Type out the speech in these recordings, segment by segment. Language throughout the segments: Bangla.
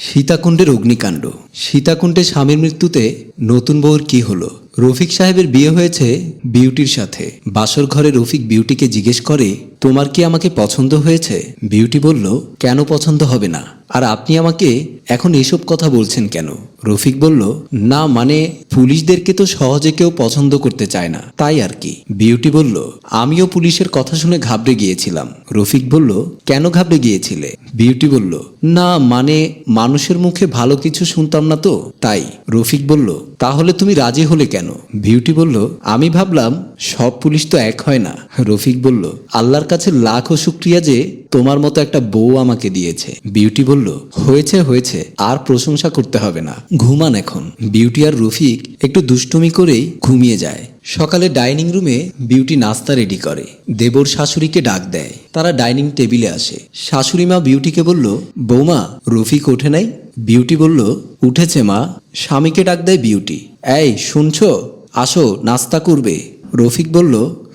সীতাকুণ্ডের অগ্নিকাণ্ড সীতাকুণ্ডে স্বামীর মৃত্যুতে নতুন বউর কি হলো? রফিক সাহেবের বিয়ে হয়েছে বিউটির সাথে। বাসর ঘরে রফিক বিউটিকে জিজ্ঞেস করে তোমার কি আমাকে পছন্দ হয়েছে? বিউটি বলল, কেন পছন্দ হবে না? আর আপনি আমাকে এখন এসব কথা বলছেন কেন? রফিক বলল, না মানে পুলিশদেরকে তো সহজে কেউ পছন্দ করতে চায় না, তাই আর কি। বিউটি বলল, আমিও পুলিশের কথা শুনে ঘাবড়ে গিয়েছিলাম। রফিক বলল, কেন ঘাবড়ে গিয়েছিলে? বিউটি বলল, না মানে মানুষের মুখে ভালো কিছু শুনতাম না তো, তাই। রফিক বলল, তাহলে তুমি রাজি হলে কেন? বিউটি বলল, আমি ভাবলাম সব পুলিশ তো এক হয় না। রফিক বলল, আল্লাহর কাছে লাখো শুক্রিয়া যে তোমার মতো একটা বউ আমাকে দিয়েছে। বিউটি বলল, হয়েছে হয়েছে, আর প্রশংসা করতে হবে না। ঘুমান এখন। বিউটি আর রফিক একটু দুষ্টুমি করেই ঘুমিয়ে যায়। সকালে ডাইনিং রুমে বিউটি নাস্তা রেডি করে। দেবর শাশুড়িকে ডাক দেয়। তারা ডাইনিং টেবিলে আসে। শাশুড়ি মা বিউটিকে বলল, বৌমা, রফিক ওঠে নাই? বিউটি বলল, উঠেছে মা। স্বামীকে ডাক দেয় বিউটি, এই, শুনছো? আসো, নাস্তা করবে। রফিক বলল,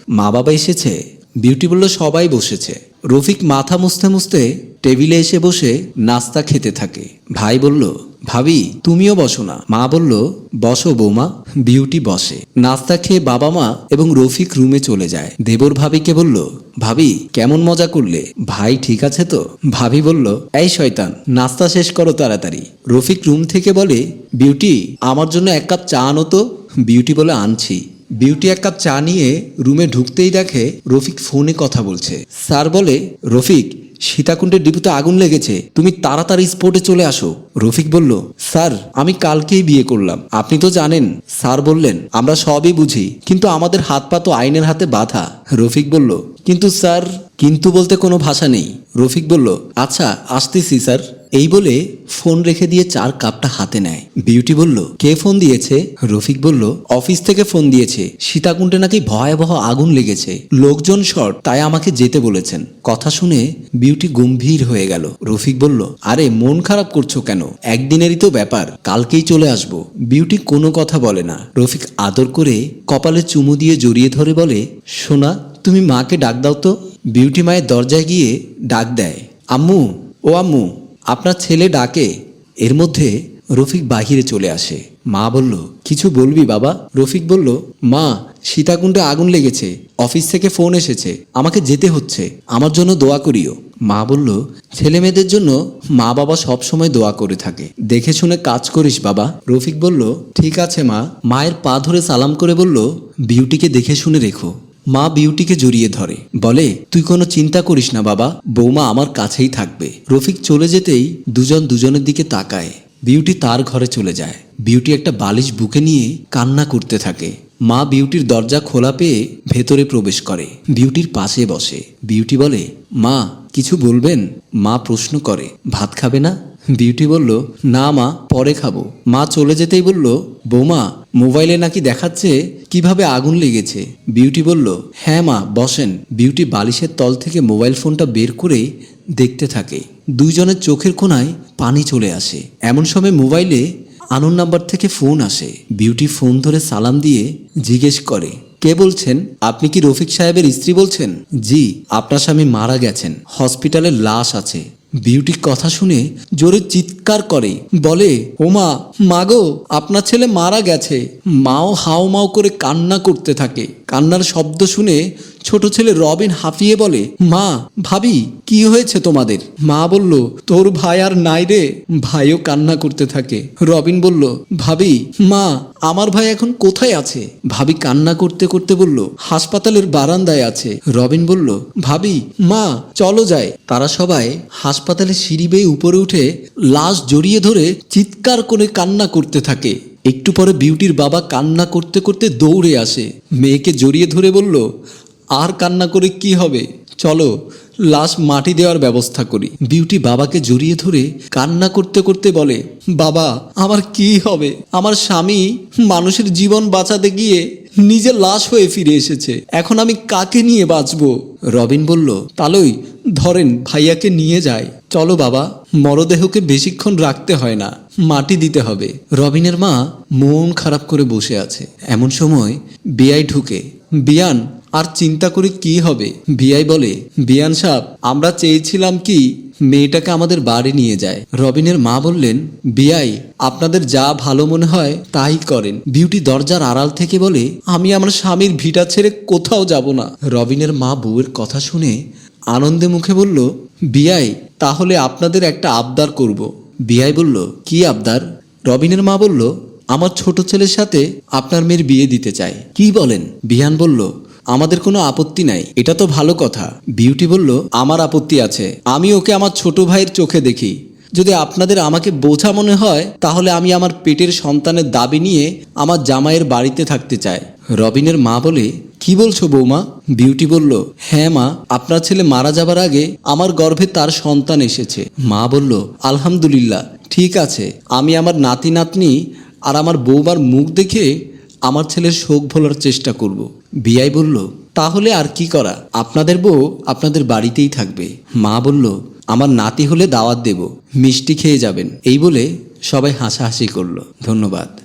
মা বাবা এসেছে বিউটি বলল সবাই বসেছে। রফিক মাথা মুছতে মুছতে টেবিলে এসে বসে নাস্তা খেতে থাকে। ভাই বলল, ভাবি, তুমিও বসো না। মা বলল, বসো বৌমা, বিউটি বসে। নাস্তা খেয়ে বাবা মা এবং রফিক রুমে চলে যায়। দেবর ভাবিকে বলল, ভাবি, কেমন মজা করলে? ভাই, ঠিক আছে তো। ভাবি বলল, এই শয়তান, নাস্তা শেষ করো তাড়াতাড়ি। রফিক রুম থেকে বলে, বিউটি, আমার জন্য এক কাপ চা আনো তো। বিউটি বলে, আনছি। বিউটি এক কাপ চা নিয়ে রুমে ঢুকতেই দেখে রফিক ফোনে কথা বলছে। স্যার বলে, রফিক, সীতাকুণ্ডের ডিপুতে আগুন লেগেছে। তুমি তাড়াতাড়ি স্পোর্টে চলে আসো। রফিক বলল, স্যার, আমি কালকেই বিয়ে করলাম। আপনি তো জানেন, স্যার বললেন, আমরা সবই বুঝি, কিন্তু আমাদের হাত পা তো আইনের হাতে বাধা। রফিক বলল, কিন্তু স্যার, কিন্তু বলতে কোনো ভাষা নেই। রফিক বলল আচ্ছা আসতেছি, স্যার। এই বলে ফোন রেখে দিয়ে চার কাপটা হাতে নেয়। বিউটি বলল, কে ফোন দিয়েছে? রফিক বলল, অফিস থেকে ফোন দিয়েছে। সীতাকুণ্ডে নাকি ভয়াবহ আগুন লেগেছে। লোকজন শর্ট, তাই আমাকে যেতে বলেছেন। কথা শুনে বিউটি গম্ভীর হয়ে গেল। রফিক বলল, আরে, মন খারাপ করছ কেন? একদিনেরই তো ব্যাপার, কালকেই চলে আসব। বিউটি কোনো কথা বলে না। রফিক আদর করে কপালে চুমু দিয়ে জড়িয়ে ধরে বলে, সোনা, তুমি মাকে ডাক দাও তো। বিউটি মায়ের দরজায় গিয়ে ডাক দেয়, আম্মু, ও আম্মু। আপনার ছেলে ডাকে, এর মধ্যে রফিক বাহিরে চলে আসে। মা বলল, কিছু বলবি বাবা? রফিক বলল, মা, সীতাকুণ্ডে আগুন লেগেছে, অফিস থেকে ফোন এসেছে, আমাকে যেতে হচ্ছে, আমার জন্য দোয়া করিও। মা বলল ছেলে মেয়েদের জন্য মা বাবা সব সময় দোয়া করে থাকে। দেখে শুনে কাজ করিস বাবা। রফিক বলল, ঠিক আছে মা। মায়ের পা ধরে সালাম করে বলল, বিউটিকে দেখে শুনে রেখো। মা বিউটিকে জড়িয়ে ধরে। বলে, তুই কোনো চিন্তা করিস না বাবা, বৌমা আমার কাছেই থাকবে। রফিক চলে যেতেই দুজন দুজনের দিকে তাকায়। বিউটি তার ঘরে চলে যায়। বিউটি একটা বালিশ বুকে নিয়ে কান্না করতে থাকে। মা বিউটির দরজা খোলা পেয়ে ভেতরে প্রবেশ করে। বিউটির পাশে বসে। বিউটি বলে, মা, কিছু বলবেন? মা প্রশ্ন করে, ভাত খাবে না? বিউটি বলল, না মা, পরে খাব। মা চলে যেতেই বলল, বৌমা, মোবাইলে নাকি দেখাচ্ছে কীভাবে আগুন লেগেছে? বিউটি বলল হ্যাঁ মা, বসেন। বিউটি বালিশের তল থেকে মোবাইল ফোনটা বের করে দেখতে থাকে। দুইজনের চোখের কোনায় পানি চলে আসে। এমন সময় মোবাইলে আনুর নাম্বার থেকে ফোন আসে। বিউটি ফোন ধরে সালাম দিয়ে জিজ্ঞেস করে, কে বলছেন? আপনি কি রফিক সাহেবের স্ত্রী বলছেন? জি, আপনার স্বামী মারা গেছেন। হসপিটালে লাশ আছে। বিউটি কথা শুনে জোরে চিৎকার করে, বলে, ওমা, মাগো, আপনার ছেলে মারা গেছে। মাও হাও মাও করে কান্না করতে থাকে। কান্নার শব্দ শুনে ছোট ছেলে রবিন হাঁপিয়ে বলে, মা, ভাবি, কি হয়েছে তোমাদের? মা বলল, তোর ভাই আর নাই রে, ভাইও কান্না করতে থাকে। রবিন বলল, ভাবি, মা, আমার ভাই এখন কোথায় আছে? ভাবি কান্না করতে করতে বলল, হাসপাতালের বারান্দায় আছে। রবিন বলল, ভাবি, মা, চলো যায় তারা সবাই হাসপাতালে সিঁড়ি বেয়ে উপরে উঠে লাশ জড়িয়ে ধরে চিৎকার করে কান্না করতে থাকে। একটু পরে বিউটির বাবা কান্না করতে করতে দৌড়ে আসে। মেয়েকে জড়িয়ে ধরে বলল আর কান্না করে কি হবে? চলো, লাশ মাটি দেওয়ার ব্যবস্থা করি। বিউটি বাবাকে জড়িয়ে ধরে কান্না করতে করতে বলে, বাবা, আমার কি হবে? আমার স্বামী মানুষের জীবন বাঁচাতে গিয়ে নিজে লাশ হয়ে ফিরে এসেছে। এখন আমি কাকে নিয়ে বাঁচবো? রবিন বলল, তালই, ধরেন ভাইয়াকে নিয়ে যায়। চলো বাবা, মরদেহকে বেশিক্ষণ রাখতে হয় না, মাটি দিতে হবে। রবিনের মা মন খারাপ করে বসে আছে। এমন সময় বিয়াই ঢুকে। বিয়ান আর চিন্তা করে কি হবে? বিয়াই বলে, বিয়ান সাহেব, আমরা চেয়েছিলাম কি মেয়েটাকে আমাদের বাড়ি নিয়ে যায়। রবিনের মা বললেন, বিয়াই, আপনাদের যা ভালো মনে হয় তাই করেন। বিউটি দরজার আড়াল থেকে বলে, আমি আমার স্বামীর ভিটা ছেড়ে কোথাও যাব না। রবিনের মা বউয়ের কথা শুনে আনন্দে মুখে বলল, বিয়াই, তাহলে আপনাদের একটা আবদার করব। বিয়াই বলল, কি আবদার? রবিনের মা বলল, আমার ছোট ছেলের সাথে আপনার মেয়ের বিয়ে দিতে চাই। কি বলেন? বিহান বলল আমাদের কোনো আপত্তি নাই। এটা তো ভালো কথা। বিউটি বলল, আমার আপত্তি আছে। আমি ওকে আমার ছোট ভাইয়ের চোখে দেখি। যদি আপনাদের আমাকে বোঝা মনে হয়, তাহলে আমি আমার পেটের সন্তানের দাবি নিয়ে আমার জামাইয়ের বাড়িতে থাকতে চাই। রবিনের মা বলে, কি বলছো বৌমা? বিউটি বলল হ্যাঁ মা, আপনার ছেলে মারা যাবার আগে আমার গর্ভে তার সন্তান এসেছে। মা বলল, আলহামদুলিল্লাহ, ঠিক আছে। আমি আমার নাতি নাতনি আর আমার বৌমার মুখ দেখে আমার ছেলের শোক ভোলার চেষ্টা করব। বিআই বলল, তাহলে আর কি করা? আপনাদের বউ আপনাদের বাড়িতেই থাকবে। মা বলল, আমার নাতি হলে দাওয়াত দেব, মিষ্টি খেয়ে যাবেন। এই বলে সবাই হাসাহাসি করল। ধন্যবাদ।